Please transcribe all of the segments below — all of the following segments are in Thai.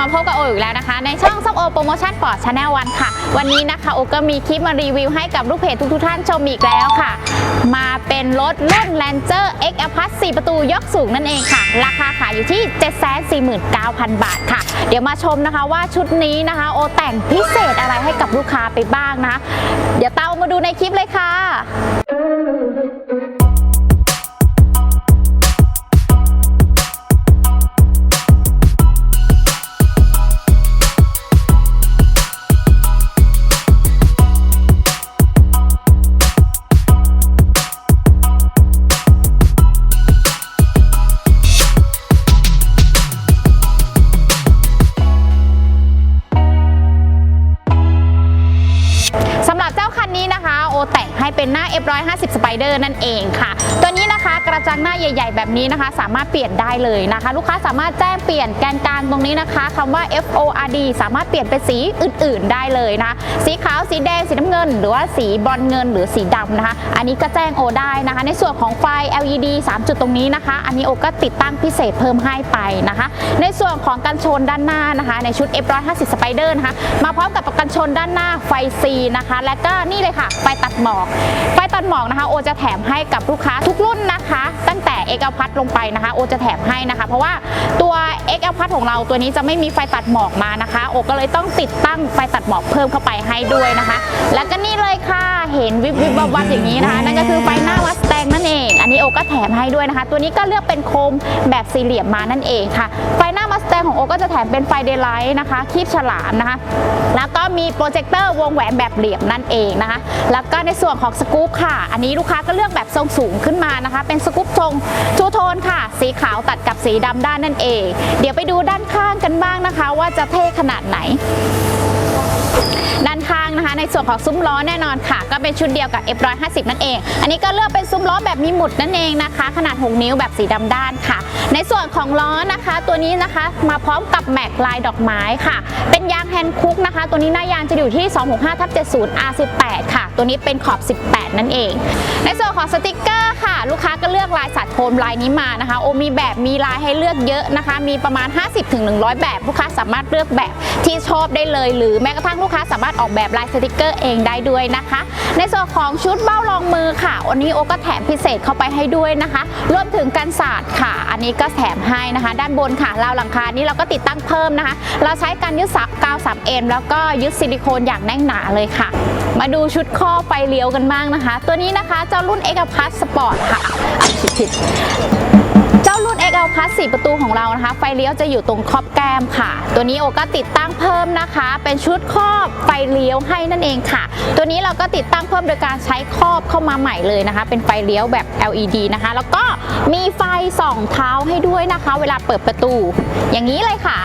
มาพบกับโออีกแล้วนะคะ ในช่องส้มโอโปรโมชั่นปอร์ตชาแนลวันค่ะ วันนี้นะคะโอก็มีคลิปมารีวิวให้กับลูกเพจทุกๆท่านชมอีกแล้วค่ะ มาเป็นรถรุ่น Ranger X a p a s 4ประตูยกสูงนั่นเองค่ะ ราคาขายอยู่ที่ 749,000 บาทค่ะ เดี๋ยวมาชมนะคะว่าชุดนี้นะคะ โอแต่งพิเศษอะไรให้กับลูกค้าไปบ้างนะคะเดี๋ยวตามมาดูในคลิปเลยค่ะ แต่งให้เป็นหน้า F150 Spider นั่นเองค่ะ ตัวนี้นะคะกระจังหน้าใหญ่ ๆ แบบนี้นะคะ สามารถเปลี่ยนได้เลยนะคะ ลูกค้าสามารถแจ้งเปลี่ยนแกนกลางตรงนี้นะคะคำว่า FORD สามารถเปลี่ยนเป็นสีอื่น ๆ ได้เลยนะะสีขาวสีแดงสีน้ำเงิน หรือว่าสีบอนซ์เงินหรือสีดำนะคะ อันนี้ก็แจ้งโอได้นะคะ ในส่วนของไฟ LED 3 จุดตรงนี้นะคะ อันนี้โอก็ติดตั้งพิเศษเพิ่มให้ไปนะคะ ในส่วนของกันชนด้านหน้านะคะ ในชุด F150 Spider นะคะมาพร้อมกับกันชนด้านหน้าไฟ C นะคะ และก็นี่เลยค่ะไฟตัดดหมอก ไฟตัดหมอกนะคะ โอจะแถมให้กับลูกค้าทุกรุ่นนะคะ ตั้งแต่เอกพัดลงไปนะคะ โอจะแถมให้นะคะ เพราะว่าตัวเอกพัดของเราตัวนี้จะไม่มีไฟตัดหมอกมานะคะ โอก็เลยต้องติดตั้งไฟตัดหมอกเพิ่มเข้าไปให้ด้วยนะคะ แล้วก็นี่เลยค่ะ เห็นวิบวิบวับวับอย่างนี้นะคะ นั่นก็คือไฟหน้าวัส งนั่นเอง อันนี้โอก็แถมให้ด้วยนะคะ ตัวนี้ก็เลือกเป็นโคมแบบสี่เหลี่ยมมานั่นเองค่ะ ไฟหน้ามัสแตงของโอก็จะแถมเป็นไฟเดย์ไลท์นะคะ คีบฉลามนะคะ แล้วก็มีโปรเจคเตอร์วงแหวนแบบเหลี่ยมนั่นเองนะคะ แล้วก็ในส่วนของสกู๊ปค่ะ อันนี้ลูกค้าก็เลือกแบบทรงสูงขึ้นมานะคะ เป็นสกู๊ปทรงทูโทนค่ะ สีขาวตัดกับสีดำด้านนั่นเอง เดี๋ยวไปดูด้านข้างกันบ้างนะคะ ว่าจะเท่ขนาดไหน ในส่วนของซุ้มล้อแน่นอนค่ะ ก็เป็นชุดเดียวกับ F150 นั่นเอง อันนี้ก็เลือกเป็นซุ้มล้อแบบมีหมุดนั่นเองนะคะ ขนาด 6 นิ้วแบบสีดำด้านค่ะ ในส่วนของล้อนะคะ ตัวนี้นะคะมาพร้อมกับแม็กลายดอกไม้ค่ะ เป็นยางแฮนด์คุกนะคะ ตัวนี้หน้ายางจะอยู่ที่ 265ทับ70 R18 ค่ะ ตัวนี้เป็นขอบ 18 นั่นเอง ในส่วนของสติกเก ลือกลายสัตว์โทนลายนี้มานะคะ โอมีแบบมีลายให้เลือกเยอะนะคะ มีประมาณ 50-100 แบบลูกค้าสามารถเลือกแบบที่ชอบได้เลย หรือแม้กระทั่งลูกค้าสามารถออกแบบลายสติกเกอร์เองได้ด้วยนะคะ ในส่วนของชุดเบ้ารองมือค่ะวันนี้โอก็แถมพิเศษเข้าไปให้ด้วยนะคะรวมถึงกันศาสตร์ค่ะ อันนี้ก็แถมให้นะคะ ด้านบนค่ะราวหลังคานี้เราก็ติดตั้งเพิ่มนะคะ เราใช้การยึดสับกาว 3M แล้วก็ยึดซิลิโคนอย่างแน่นหนาเลยค่ะ มาดูชุดข้อไฟเลี้ยวกันบ้างนะคะ ตัวนี้นะคะเจ้ารุ่น X p a s Sport ค่ะอะผิดผิดเจ้ารุ่น XL Plus 4ประตูของเรานะคะ ไฟเลี้ยวจะอยู่ตรงครอบแก้มค่ะ ตัวนี้โอก็ติดตั้งเพิ่มนะคะ เป็นชุดครอบไฟเลี้ยวให้นั่นเองค่ะ ตัวนี้เราก็ติดตั้งเพิ่มโดยการใช้ครอบเข้ามาใหม่เลยนะคะ เป็นไฟเลี้ยวแบบ LED นะคะ แล้วก็มีไฟส่องเท้าให้ด้วยนะคะ เวลาเปิดประตู อย่างนี้เลยค่ะ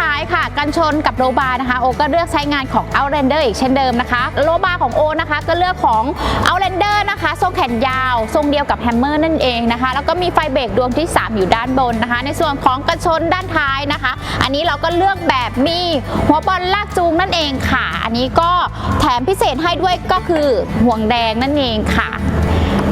ท้ายค่ะ กันชนกับโลบาร์นะคะ โอก็เลือกใช้งานของ Outlander อีกเช่นเดิมนะคะ โลบาร์ของโอนะคะ ก็เลือกของ Outlander นะคะ ทรงแขนยาว ทรงเดียวกับแฮมเมอร์นั่นเองนะคะ แล้วก็มีไฟเบรกดวงที่ 3 อยู่ด้านบนนะคะ ในส่วนของกันชนด้านท้ายนะคะ อันนี้เราก็เลือกแบบมีหัวบอลลากจูงนั่นเองค่ะ อันนี้ก็แถมพิเศษให้ด้วยก็คือห่วงแดงนั่นเองค่ะ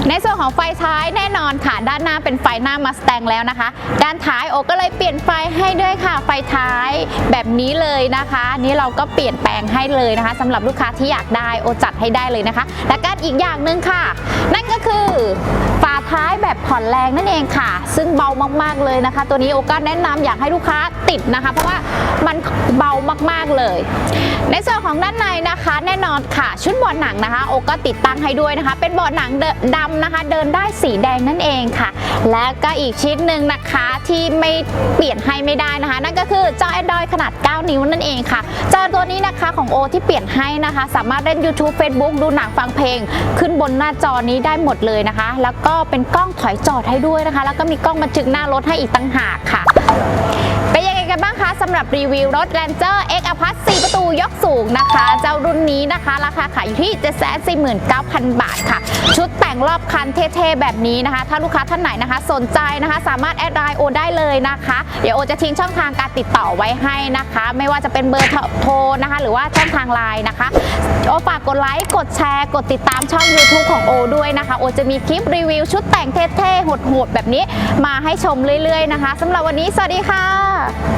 ในส่วนของไฟท้ายแน่นอนค่ะ ด้านหน้าเป็นไฟหน้ามาสแตงแล้วนะคะ ด้านท้ายโอก็เลยเปลี่ยนไฟให้ด้วยค่ะ ไฟท้ายแบบนี้เลยนะคะ นี้เราก็เปลี่ยนแปลงให้เลยนะคะสำหรับลูกค้าที่อยากได้โอจัดให้ได้เลยนะคะ และก็อีกอย่างหนึ่งค่ะ นั่นก็คือ ท้ายแบบผ่อนแรงนั่นเองค่ะ ซึ่งเบามากๆเลยนะคะ ตัวนี้โอก็แนะนำอยากให้ลูกค้าติดนะคะ เพราะว่ามันเบามากๆเลย ในส่วนของด้านในนะคะ แน่นอนค่ะ ชุดเบาะหนังนะคะ โอก็ติดตั้งให้ด้วยนะคะ เป็นเบาะหนังดดำนะคะ เดินได้สีแดงนั่นเองค่ะ และก็อีกชิ้นหนึ่งนะคะที่ไม่เปลี่ยนให้ไม่ได้นะคะ นั่นก็คือจอ Android ขนาด 9 นิ้วนั่นเองค่ะจอตัวนี้นะคะของโอที่เปลี่ยนให้นะคะ สามารถเล่น YouTube Facebook ดูหนังฟังเพลง ขึ้นบนหน้าจอนี้ได้หมดเลยนะคะ แล้วก็เป็นกล้องถอยจอดให้ด้วยนะคะ แล้วก็มีกล้องบันทึกหน้ารถให้อีกต่างหากค่ะเป็นยังไง กันบ้างคะสำหรับรีวิวรถ Ranger X a p a 4ประตูยกสูงนะคะ เจ้ารุ่นนี้นะคะ ราคาขายอยู่ที่ 749,000 บาทค่ะ ชุดแต่งรอบคันเท่ๆ แบบนี้นะคะ ถ้าลูกค้าท่านไหนนะคะ สนใจนะคะ สามารถแอดไลน์โอได้เลยนะคะ เดี๋ยวโอจะทิ้งช่องทางการติดต่อไว้ให้นะคะ ไม่ว่าจะเป็นเบอร์โทรนะคะ หรือว่าช่องทางไลน์นะคะโอฝากกดไลค์กดแชร์ กดติดตามช่อง YouTube ของโอด้วยนะคะ โอจะมีคลิปรีวิวชุดแต่งเท่ๆโหดๆแบบนี้มาให้ชมเรื่อยๆนะคะสำหรับวันนี้สวัสดีค่ะ